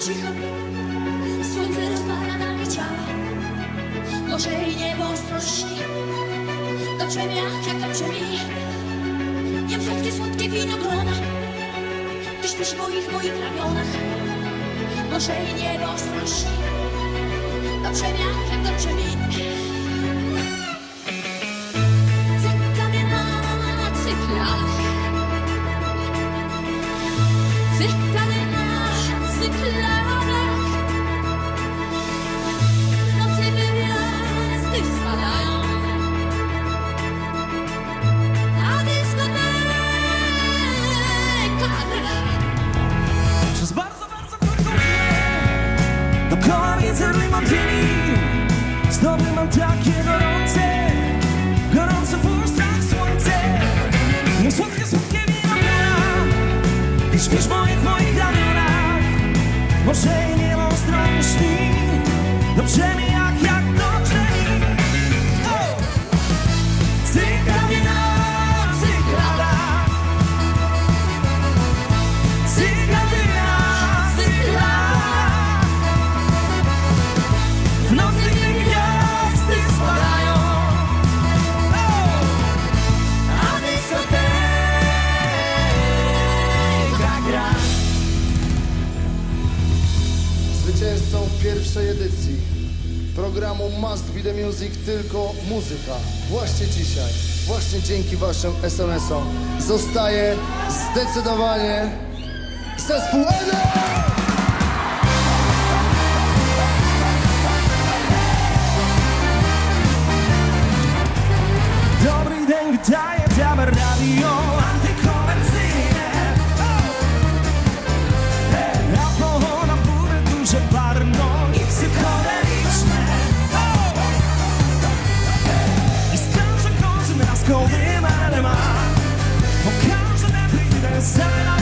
cicho, słońce rozpala nami ciała. Może i niebo ostrożni, dobrze mi, jak dobrze mi. Jem słodkie, słodkie winogrona, ty śpisz w moich, moich ramionach. Może i niebo ostrożni, dobrze mi, jak dobrze mi. Zdoby mam takie gorące Gorące w ustach słońce. No słodkie, słodkie winogrona Ty śpisz moich, moich Może nie mam straszni. Dobrze mi Zwycięzcą pierwszej edycji programu Must Be The Music tylko muzyka. Właśnie dzisiaj, właśnie dzięki waszym SMS-om zostaje zdecydowanie zespół! Dobry dzień, witaję, 거짓말을 마 혹한 순간 그대 사랑